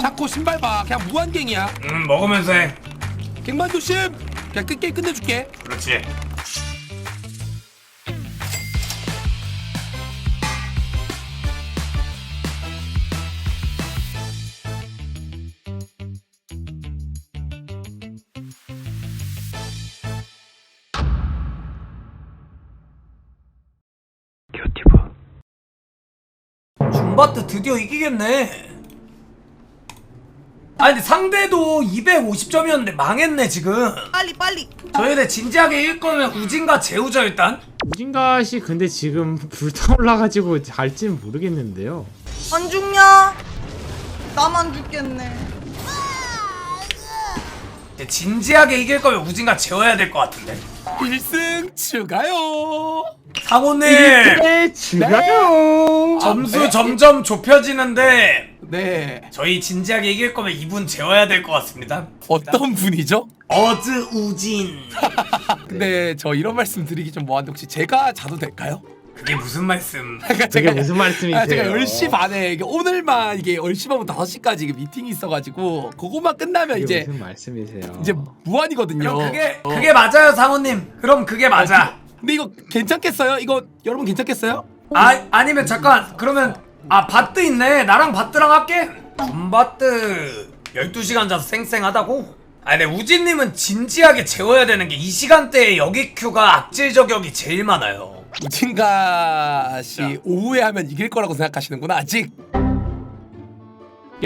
자코 신발 봐. 그냥 무한갱이야. 음 먹으면서 해. 갱만 조심. 그냥 끝게 끝내줄게. 그렇지. 줌바트 드디어 이기겠네 아니 근데 상대도 250점이었는데 망했네 지금 빨리 빨리 저희들 진지하게 이길 거면 우진과 재우자 일단 우진가씨 근데 지금 불타올라가지고 갈지는 모르겠는데요. 안 죽냐? 나만 죽겠네 이제 진지하게 이길 거면 우진과 재워야 될 것 같은데 1승 추가요 상호님 네, 죽어요. 점수 네. 점점 좁혀지는데 네 저희 진지하게 이길 거면 이분 재워야 될 것 같습니다 어떤 분이죠? 어즈 우진 근데 저 이런 말씀 드리기 좀 뭐한데 혹시 제가 자도 될까요? 그게 무슨 말씀 그러니까 그게 무슨 말씀이세요? 아, 제가 10시 반에 이게 오늘만 이게 10시 반부터 5시까지 이게 미팅이 있어가지고 그거만 끝나면 그게 이제 무슨 말씀이세요? 이제 무한이거든요. 그럼 그게 어. 그게 맞아요 상호님 그럼 그게 맞아 근데 이거 괜찮겠어요? 이거 여러분 괜찮겠어요? 아 아니면 잠깐 그러면 아 바트 있네 나랑 바트랑 할게 줌바트 12시간 자서 쌩쌩하다고? 아니 근데 우진님은 진지하게 재워야 되는 게 이 시간대에 여기 큐가 악질 저격이 제일 많아요 우진가 씨 오후에 하면 이길 거라고 생각하시는구나 아직.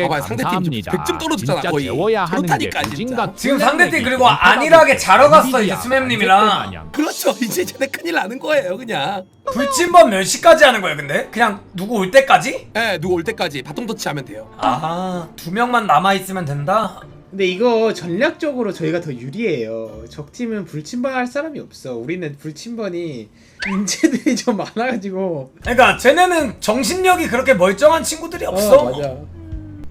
봐봐요, 상대팀 지금 100점 떨어졌잖아, 진짜 거의. 재워야 하는 게 그렇다니까, 진짜. 지금 상대팀 그리고 안일하게 자러 갔어 이제 스맵님이랑 그렇죠. 이제 전에 큰일 나는 거예요, 그냥. 불침번 몇 시까지 하는 거예요 근데? 그냥 누구 올 때까지? 예, 네, 누구 올 때까지 바통 터치 하면 돼요. 아두 명만 남아있으면 된다? 근데 이거 전략적으로 저희가 더 유리해요. 적팀은 불침번 할 사람이 없어. 우리는 불침번이 인재들이 좀 많아가지고. 그러니까 쟤네는 정신력이 그렇게 멀쩡한 친구들이 없어 어, 맞아.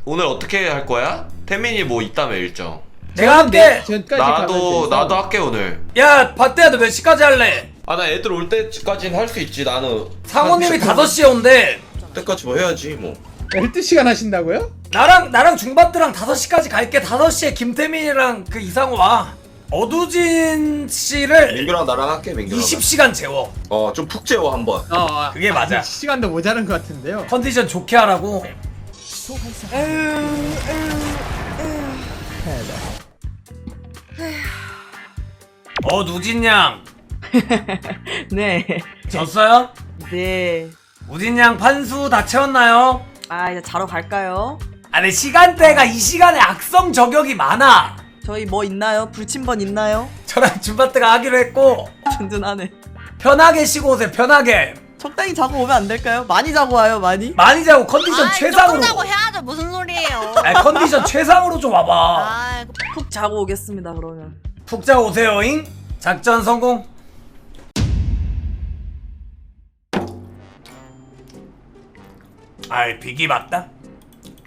오늘 어떻게 할 거야? 태민이 뭐 있다며 일정. 내가 할게 전까지 나도 나도 할게 오늘. 야 바트야 너 몇 시까지 할래? 아 나 애들 올 때까지는 할 수 있지. 나는 상호님이 5시에 온대 때까지 뭐 해야지 뭐. 12시간 하신다고요? 나랑 나랑 중바트랑 5시까지 갈게 5시에 김태민이랑 그 이상호 와 어두진 씨를 민규랑 나랑 할게 민규랑. 20시간 재워 어좀 푹 재워 한번. 어, 그게 맞아. 시간도 모자란 것 같은데요. 컨디션 좋게 하라고 어 누진 양 네 졌어요? 네. 우진 양 판수 다 채웠나요? 아 이제 자러 갈까요? 아니 시간대가 이 시간에 악성 저격이 많아 저희 뭐 있나요? 불침번 있나요? 저랑 준바트가 하기로 했고 든든하네 편하게 쉬고 오세요 편하게 적당히 자고 오면 안 될까요? 많이 자고 와요 많이? 많이 자고 컨디션 최상으로. 조금 자고 해야죠 무슨 소리예요? 아니 컨디션 최상으로 좀 와봐. 아푹 자고 오겠습니다 그러면. 푹 자고 오세요잉. 작전 성공. 아이 빅이 맞다.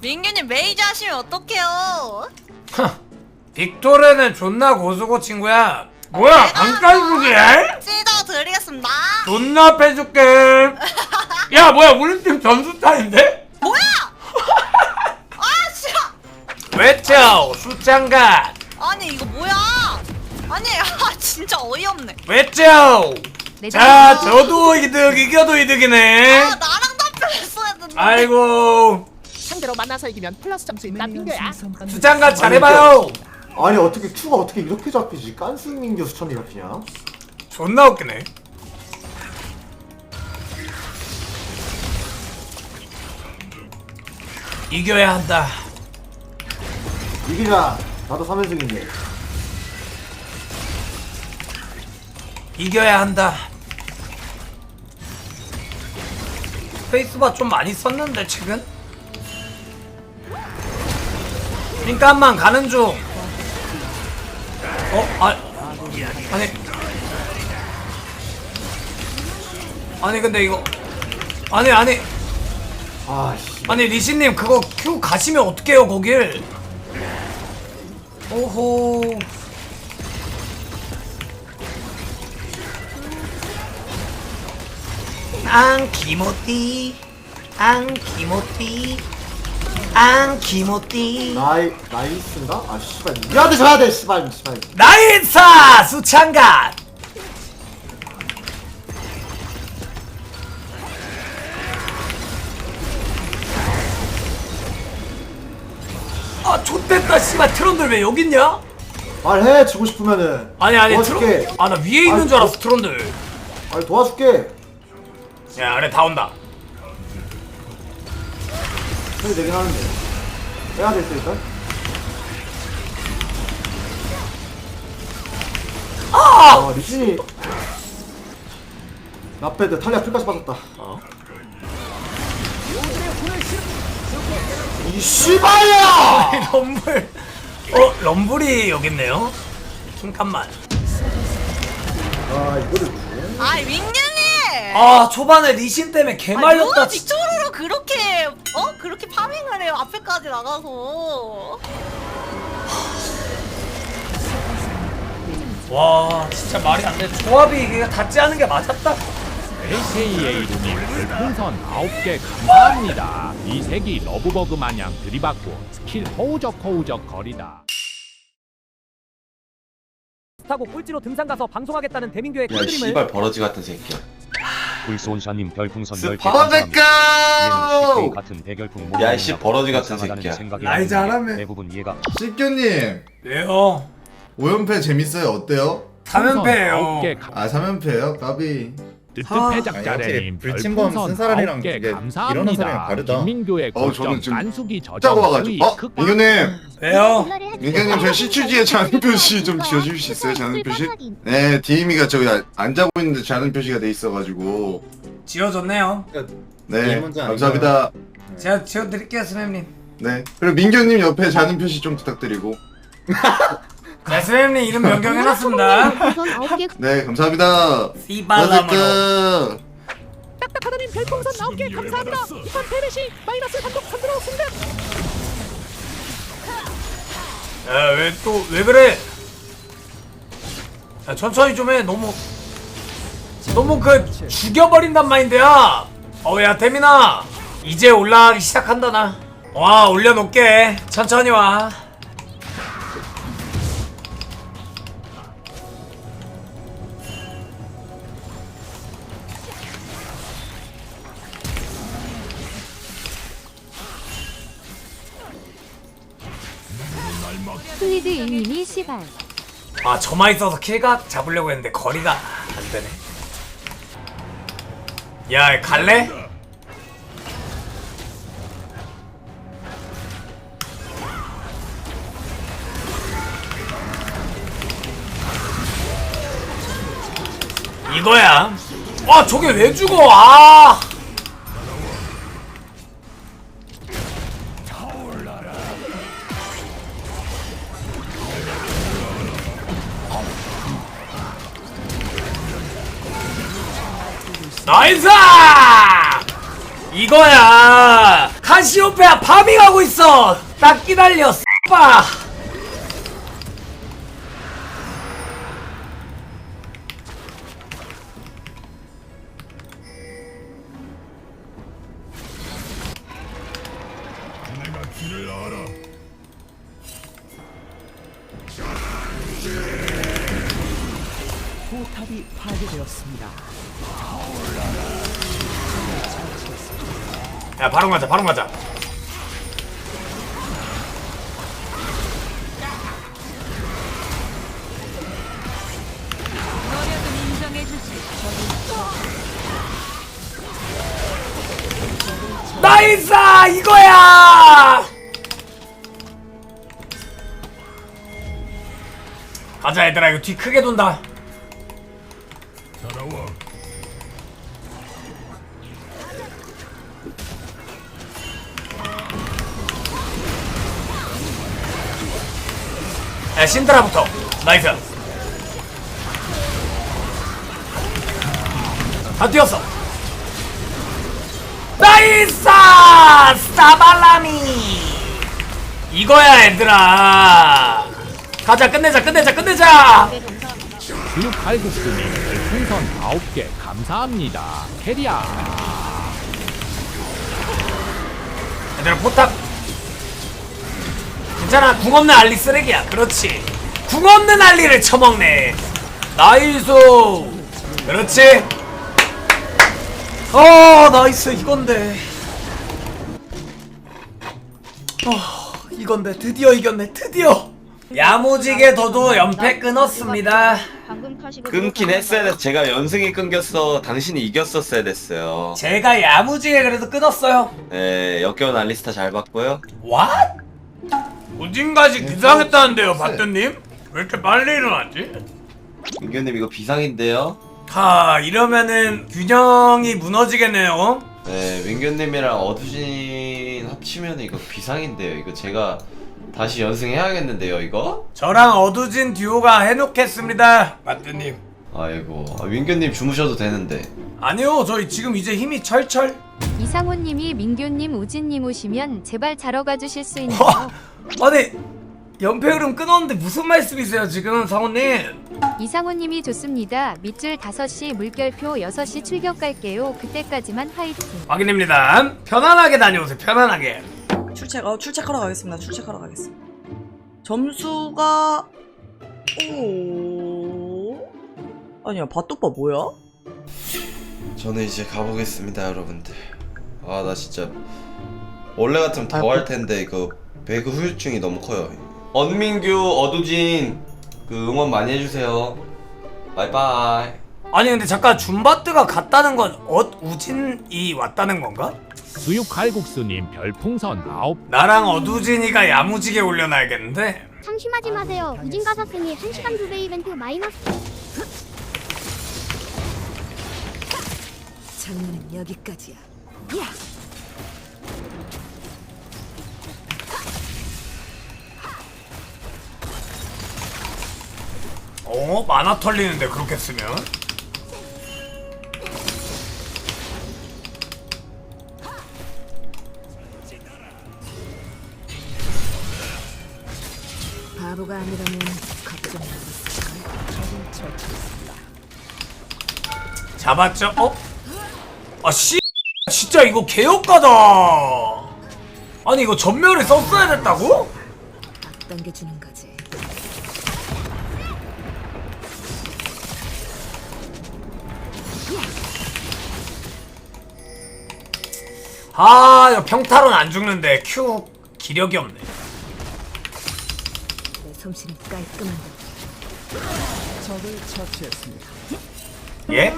민규님 메이저 하시면 어떡해요? 빅토르는 존나 고수고 친구야 뭐야 방탄소리야? 찢어 드리겠습니다. 존나 빼줄게. 야 뭐야 우리 팀 전수타인데? 뭐야? 아 진짜. 외쳐 수장가. 아니 이거 뭐야? 아니 아 진짜 어이없네. 외쳐. 자 저도 이득 이겨도 이득이네. 아 나랑 답변했어야 됐는데. 아이고. 상대로 만나서 이기면 플러스 점수 있는 빙교야. 수장가 잘해봐요 아니 어떻게 큐가 어떻게 이렇게 잡히지? 깐스민 교 수천이 잡히냐? 존나 웃기네 이겨야 한다 이기자 나도 3연승인데 이겨야 한다 페이스바 좀 많이 썼는데 최근? 링깐만 가는 중 어? 아 아니 아니. 근데 이거 아니 아니. 아니 리신님 그거 큐 가시면 어떡해요 거길? 오호. 앙 기모띠 앙 기모띠 안 기모띠. 나이 나이스인가? 아 씨발. 니한테 져야 돼 씨발 씨발. 나이사 수창간 아 좆됐다 씨발. 트론들 왜 여기 있냐? 말해 지고 싶으면은. 아니 아니 도와줄게. 트론 아나 위에 있는 아니, 줄 알았어 도- 트론들. 아니 도와줄게. 야 아래 다 온다. 소리 내긴 하는데 해야 될때 일단 아! 리신이. 나패드 탈리아 풀까지 빠졌다. 이 씨발야! 럼블. 어 럼블이 여기 있네요. 잠깐만. 아 이거를 아 윙냥이. 아 초반에 리신 때문에 개 아, 말렸다 누가 진짜. 뒷조로로 그렇게 어 그렇게 파밍을 해요 앞에까지 나가서. 와 진짜 말이 안 돼 조합이 이게 닿지 않은 게 맞았다 AKA루님 별풍선 9개 감사합니다. 이 색이 러브버그 마냥 들이받고 스킬 허우적 허우적 거리다. 타고 꼴찌로 등산 가서 방송하겠다는 대민교의 야 씨발 버러지 같은 새끼야 불손샤님 별풍선 10개 스파베카! 감사합니다. 같은 대결풍 야, 이 씨, 버러지 같은 새끼야. 나이 잘하네. 대부분 이해가 식규님 왜요 5연패 재밌어요 어때요? 3연패예요 9개 아 3연패요? 까비 뜨뜻 해 작자래님 불침범 쓴 사람이랑 9개 이게 일어난 감사합니다. 사람이랑 다르다. 김민교의 어, 고정 저는 지금 깐숙이 저정 짜고 와가지고. 어? 민규님! 왜요? 민규님 저 시추지에 잔음 표시 좀 지어주실 수 있어요? 잔음 표시? 네 디미가 저기 안- 안 자고 있는데 잔음 표시가 돼 있어가지고. 지어줬네요. 네 감사합니다. 제가 지어드릴게요 스맵님. 네 그리고 민규님 옆에 잔음 표시 좀 부탁드리고 자 스맵님 이름 변경해놨습니다. 네 감사합니다. 씨발라마로. 딱딱하다님 별풍선 9개 감사합니다. 이번 페르시 마이너스 3독 만들어왔습니다. 야왜 또 왜 그래? 야 천천히 좀 해. 너무 너무 그 죽여버린단 마인드야. 어야 태민아. 이제 올라가기 시작한다 나 와 올려놓게. 천천히 와 시발 아 저만 있어서 킬각 잡으려고 했는데 거리가 안 되네. 야 갈래? 이거야. 아 저게 왜 죽어? 아. 나이스! 이거야! 카시오페아 파밍하고 있어! 딱 기다려, 빠! 포탑이 파괴되었습니다. 야, 바로 가자, 바로 가자. 나이스! 이거야! 가자 얘들아 이거 뒤 크게 돈다 신드라부터. 나이스. 다 뛰었어. 나이스! 스타발라미! 이거야 얘들아. 가자 끝내자 끝내자 끝내자. 수육칼국수님 별풍선 9개. 감사합니다. 캐리야 얘들아 포탑 괜찮아. 궁 없는 알리 쓰레기야. 그렇지. 궁 없는 알리를 쳐먹네. 나이스 그렇지? 어 나이스. 이건데. 어 이건데 드디어 이겼네. 드디어. 야무지게 더도 연패 끊었습니다. 끊긴 했어야 됐어 제가 연승이 끊겼어. 당신이 이겼었어야 됐어요. 제가 야무지게 그래도 끊었어요. 네 역겨운 알리스타 잘 봤고요. What? 어딘가지 기상했다는데요 바뚜님? 왜 이렇게 빨리 일어났지? 민규님 이거 비상인데요 하 이러면은 균형이 무너지겠네요 네 민규님이랑 어두진 합치면 이거 비상인데요 이거 제가 다시 연승해야겠는데요 이거? 저랑 어두진 듀오가 해놓겠습니다 바뚜님 아이고 아, 민규님 주무셔도 되는데 아니요 저희 지금 이제 힘이 철철 이상훈님이 민규님, 우진님 오시면 제발 자러 가주실 수 있나요? 와, 아니 연패 흐름 끊었는데 무슨 말씀이세요 지금 상호님 이상훈님이 좋습니다. 밑줄 5시 물결표 6시 출격 갈게요. 그때까지만 화이팅. 확인입니다 편안하게 다녀오세요 편안하게 출첵 어 출첵하러 가겠습니다. 출첵하러 가겠습니다. 점수가 오 아니야 밭도빠 뭐야? 저는 이제 가보겠습니다 여러분들 아 나 진짜 원래 같으면 더 할 텐데 이거 배그 후유증이 너무 커요 언민규 어두진 그 응원 많이 해주세요 바이바이 아니 근데 잠깐 줌바트가 갔다는 건 엇우진이 왔다는 건가? 수육 칼국수님 별풍선 9 나랑 어두진이가 야무지게 올려놔야겠는데 상심하지 마세요. 우진 가사스니 1시간 2배 이벤트 마이너스. 장난은 여기까지야. 어? 만화 털리는데 그렇게 쓰면? 바보가 아니라면 걱정 말았을걸. 잡았죠? 어? 아 씨, 진짜 이거 개혁가다. 아니 이거 전멸을 썼어야 됐다고? 앞당겨주는 거지. 아, 이거 평타로는 안 죽는데 큐 기력이 없네. 내 솜씨는 깔끔한데. 적을 처치했습니다. 예?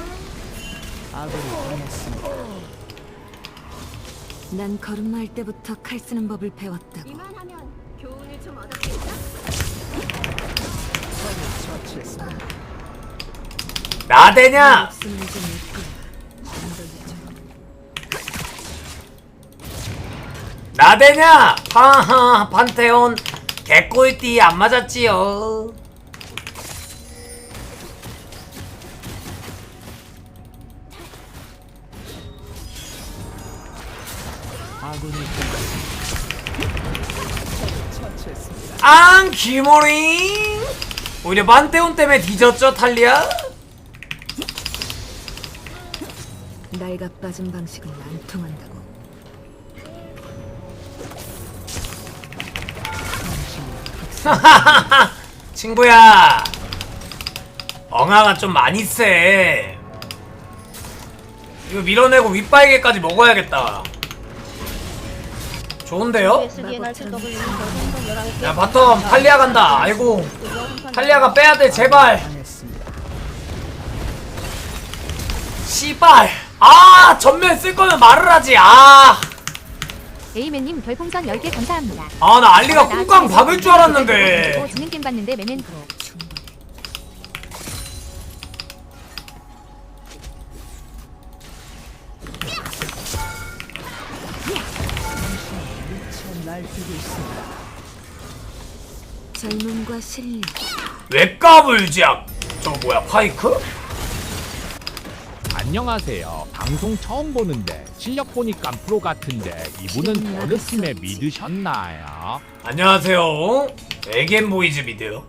아군이 당했습니다. 난 걸음마할 때부터 칼 쓰는 법을 배웠다고. 처치했습니다. 나대냐? 없으면 좀 있고. 안 돌려줘. 나대냐? 하하 판테온 개꿀띠 안 맞았지요. 아군이 처치했습니다. 앙 기모링 오히려 판테온 때문에 뒤졌죠 탈리아? 나이가 빠진 방식은 안 통한다고. 친구야 엉아가 좀 많이 세 이거 밀어내고 윗바이게까지 먹어야겠다 좋은데요? 야 바텀 탈리아 간다. 아이고. 탈리아가 빼야돼 제발. 씨발. 아 전면 쓸 거면 말을 하지. 아. 에이맨님 별풍선 10개 감사합니다. 아 나 알리가 꿀광 박을 줄 알았는데. 진행게임 봤는데 매멘 전 날뛰고 있습니다. 젊음과 실력. 외까불지악 저거 뭐야 파이크? 안녕하세요 방송 처음 보는데 실력 보니까 프로 같은데 이분은 어느 팀에 믿으셨나요? 안녕하세요 에겐보이즈 미드요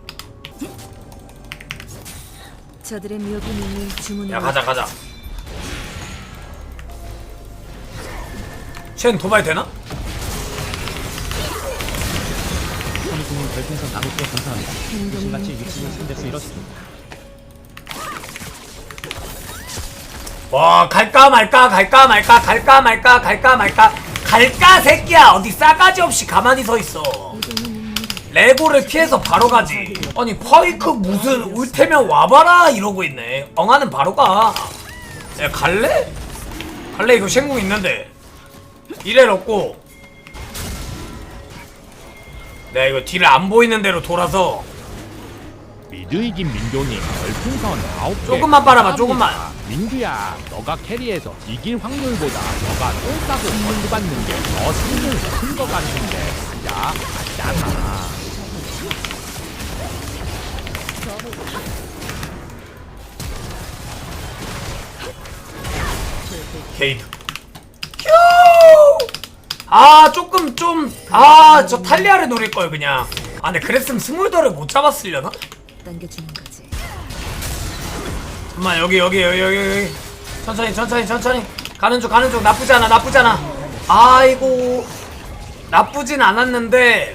저들의 묘기님을 주문해. 야 가자 가자 쟨 도발 되나? 별풍선 9개 감사합니다. 귀신같이 유튜브 생겨서 이렇습니다. 와 갈까 말까 갈까 말까 갈까 말까 갈까 말까 갈까 새끼야 어디 싸가지 없이 가만히 서 있어 레고를 피해서 바로 가지 아니 파이크 무슨 울테면 와봐라 이러고 있네 엉아는 바로 가 야, 갈래? 갈래 이거 쉔궁 있는데 이래 놓고 내가 이거 뒤를 안 보이는 대로 돌아서 미드 이긴 민교님 별풍선 9개 조금만 빨아봐, 조금만. 민규야 너가 캐리해서 이길 확률보다 너가 똥 싸고 벌 받는 게 더 승률 큰거 같은데 맞아? 맞잖아 게이드 휴! 아 조금 좀 아 저 탈리아를 노릴 걸 그냥. 아 근데 그랬으면 스몰더를 못 잡았으려나? 당겨주는 거지. 잠깐만 여기 여기 여기 여기 여기. 천천히 천천히 천천히. 가는 중 가는 중. 나쁘지 않아 나쁘지 않아. 아이고. 나쁘진 않았는데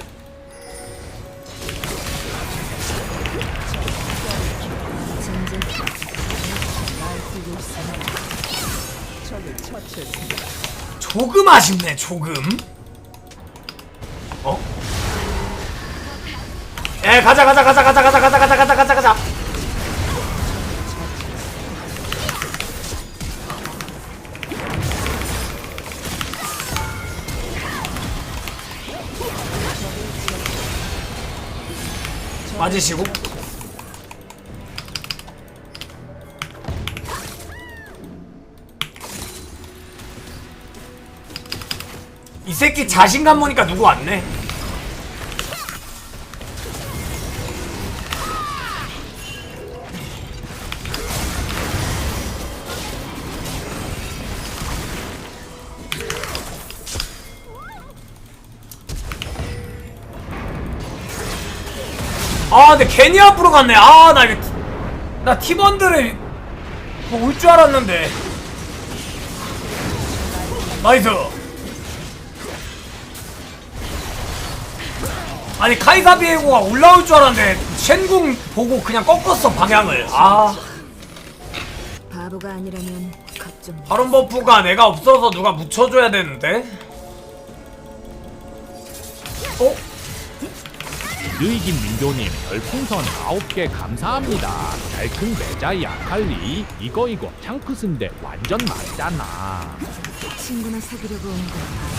조금 아쉽네 조금. 어? 에 가자 가자 가자 가자 가자 가자 가자 가자 가자 가자. 맞으시고 새끼 자신감 보니까 누구 왔네? 아 근데 괜히 앞으로 갔네. 아 나 이거 나 팀원들을 뭐 올 줄 알았는데. 나이스 아니 카이사 비에고가 올라올 줄 알았는데 쉔궁 보고 그냥 꺾었어 방향을 아 바보가 아니라면 걱정. 바론 버프가 내가 없어서 누가 묻혀줘야 되는데 어? 미드 이긴 민교님 별풍선 9개 감사합니다. 달큰 매자이 아칼리 이거 이거 탱크스인데 완전 맞잖아. 친구나 사귀려고 온 거야.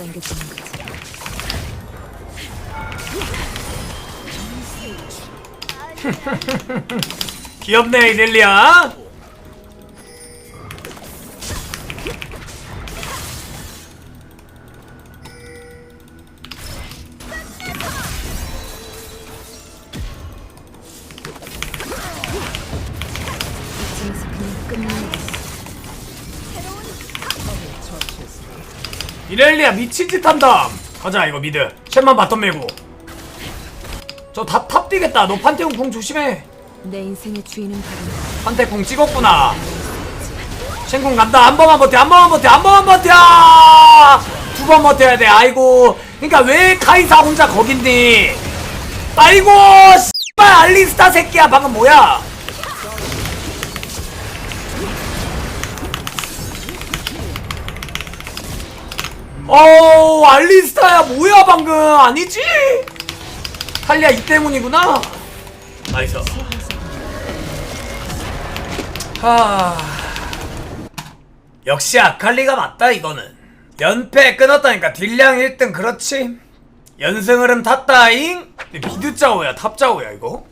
앞당겨주는 거지. 귀엽네 이렐리아 이렐리아 미친 짓 한다. 가자 이거 미드. 쉔만 바텀 밀고. 저탑 탑 뛰겠다. 너 판테온 궁 조심해. 내 인생의 주인은 바로 판테 궁 찍었구나. 쉔궁 간다. 한 번만 버텨 한 번만 버텨 한 번만 버텨! 두 번 버텨야 돼 아이고. 그니까 왜 카이사 혼자 거긴디? 아이고 씨발 알리스타 새끼야. 방금 뭐야 어 알리스타야 뭐야 방금? 아니지? 탈리아 이 때문이구나. 나이스. 하... 역시 아칼리가 맞다 이거는. 연패 끊었다니까 딜량 1등 그렇지? 연승 흐름 탔다잉? 미드 짜오야 탑 짜오야 이거?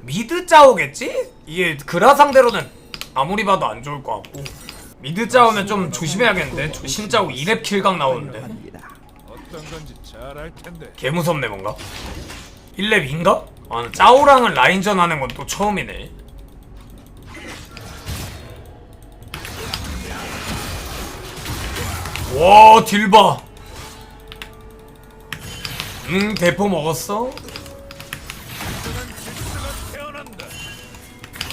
미드 짜오겠지? 이게 그라 상대로는 아무리 봐도 안 좋을 것 같고 미드 짜오면 좀 조심해야겠는데? 저 신짜오 2렙 킬각 나오는데. 개 무섭네 뭔가. 1렙인가? 아 짜오랑은 라인전 하는 건 또 처음이네. 와 딜봐. 응 대포 먹었어?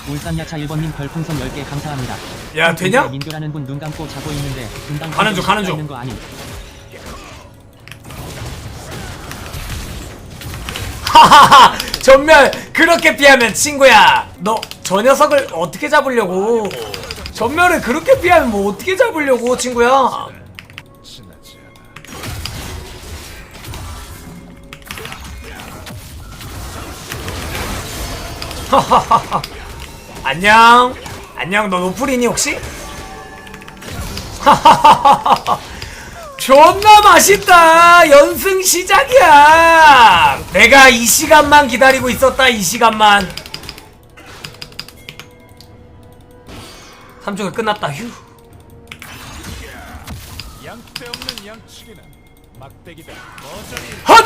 울산야차 1번님 별풍선 10개 감사합니다. 야 되냐? 민규라는 분 눈 감고 자고 있는데 금방 가는 중, 가는 중. 있는 거 아님? 하하하 전멸 그렇게 피하면 친구야 너 저 녀석을 어떻게 잡으려고 전멸을 그렇게 피하면 뭐 어떻게 잡으려고 친구야 하하하하 안녕 안녕 너 노플이니 혹시? 존나 맛있다 연승 시작이야 내가 이 시간만 기다리고 있었다 이 시간만 3조가 끝났다 휴. 헛!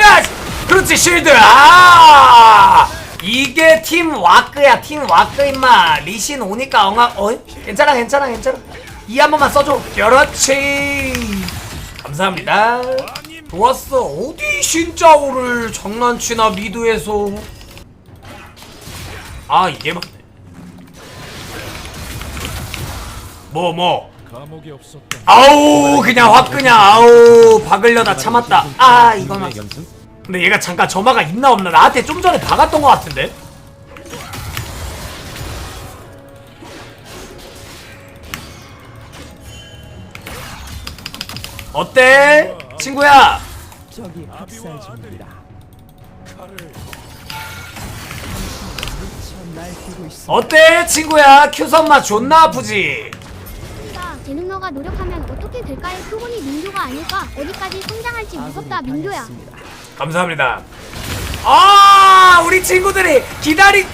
야! 그렇지 쉴드 아! 이게 팀 와크야 팀 와크 임마. 리신 오니까 엉아 어? 괜찮아 괜찮아 괜찮아. 이 한 번만 써줘. 그렇지. 감사합니다. 좋았어. 어디 신짜오를 장난치나 미드에서? 아 이게 맞네. 뭐 뭐. 감옥이 없었다. 아우 그냥 확 그냥. 아우 박으려다 참았다. 아 연승? 근데 얘가 잠깐 점화가 있나 없나 나한테 좀 전에 박았던 것 같은데 어때 친구야 저기 학살 중입니다. 어때 친구야 큐선마 존나 아프지 재능너가 노력하면 어떻게 될까요? 표본이 민규가 아닐까? 어디까지 성장할지 무섭다 민규야. 감사합니다. 아 우리 친구들이 기다리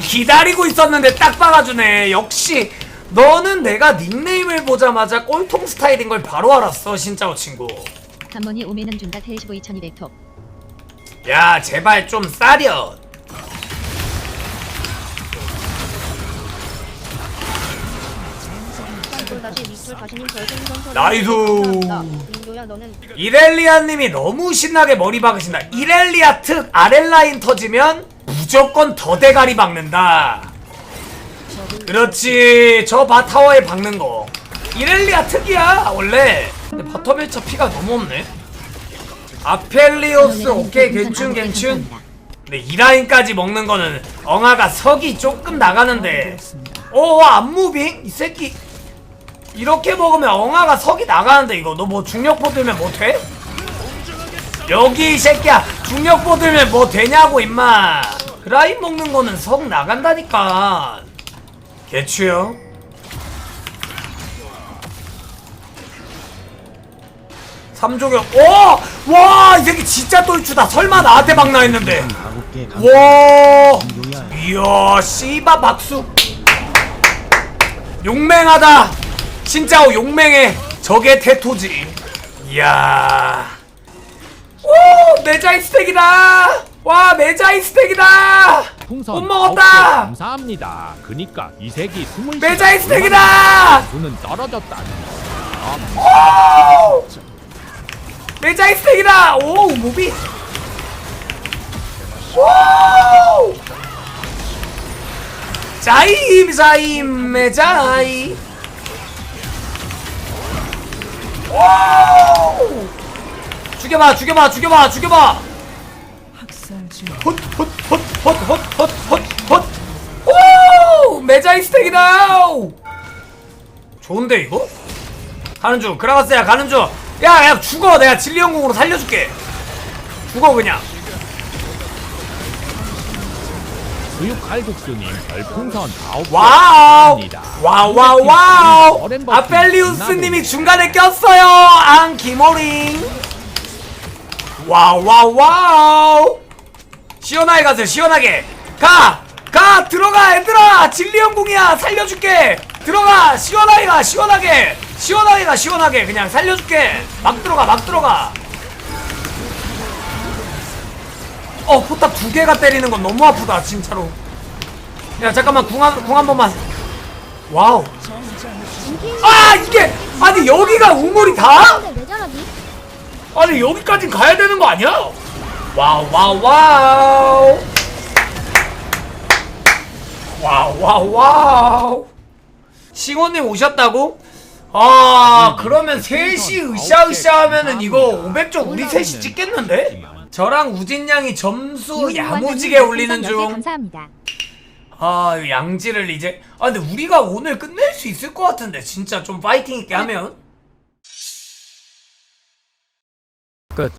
기다리고 있었는데 딱 박아주네. 역시 너는 내가 닉네임을 보자마자 꼴통 스타일인 걸 바로 알았어 진짜오 친구. 간문이 오면은 준다. 테이시보 2200톱. 야 제발 좀 싸려 나이스. 너는 이렐리아님이 너무 신나게 머리 박으신다. 이렐리아 특 아렐라인 터지면 무조건 더 대가리 박는다. 그렇지. 저 바타워에 박는 거. 이렐리아 특이야 원래. 근데 바텀 1차 피가 너무 없네. 아펠리오스 오케이 괜춘 괜춘. 근데 이 라인까지 먹는 거는 엉아가 석이 조금 나가는데. 오 안무빙? 이 새끼 이렇게 먹으면 엉아가 석이 나가는데 이거 너 뭐 중력포 들면 뭐 돼? 여기 이 새끼야 중력포 들면 뭐 되냐고 임마 그 라인 먹는 거는 석 나간다니까 개추요 삼조경 오! 와! 이 새끼 진짜 똘추다 설마 나한테 박나 했는데 와! 이야 씨바 박수 용맹하다 진짜 용맹해 저게 테토지. 이야. 오 메자이 스택이다. 와 메자이 스택이다. 풍선 못 먹었다! 아홉 개 감사합니다. 그니까 이 색이 스물 메자이 스택이다. 눈은 떨어졌다. 오! 메자이 스택이다. 오 무비. 오! 자임 자임 메자이 죽여봐 죽여봐 죽여봐 죽여봐! 헛헛헛헛헛헛헛헛. 오! 메자이 스택이다! 좋은데 이거? 가는 중 그라가스야 가는 중야야 죽어! 내가 진리영궁으로 살려줄게. 죽어 그냥 수육 칼국수님 별풍선 아홉 개 와우. 와우 와우 와우! 어렌버튼 아펠리우스님이 중간에 꼈어요! 안 기모링! 와우 와우 와우! 시원하게 가세요 시원하게! 가! 가! 들어가 얘들아! 진리영궁이야! 살려줄게! 들어가! 시원하게 가 시원하게! 시원하게 가 시원하게! 그냥 살려줄게! 막 들어가 막 들어가 어 포탑 두 개가 때리는 건 너무 아프다 진짜로 야 잠깐만 궁한 번만 와우 아 이게 아니 여기가 우물이 다? 아니 여기까진 가야 되는 거 아니야? 와우 와우 와우 와우 와우 와우 싱호님 오셨다고? 아 그러면 셋이 으쌰으쌰 하면은 이거 500점 우리 셋이 찍겠는데? 저랑 우진 양이 점수 야무지게 올리는 중 감사합니다. 아, 이 양지를 이제. 아, 근데 우리가 오늘 끝낼 수 있을 것 같은데, 진짜 좀 파이팅 있게 하면. 끝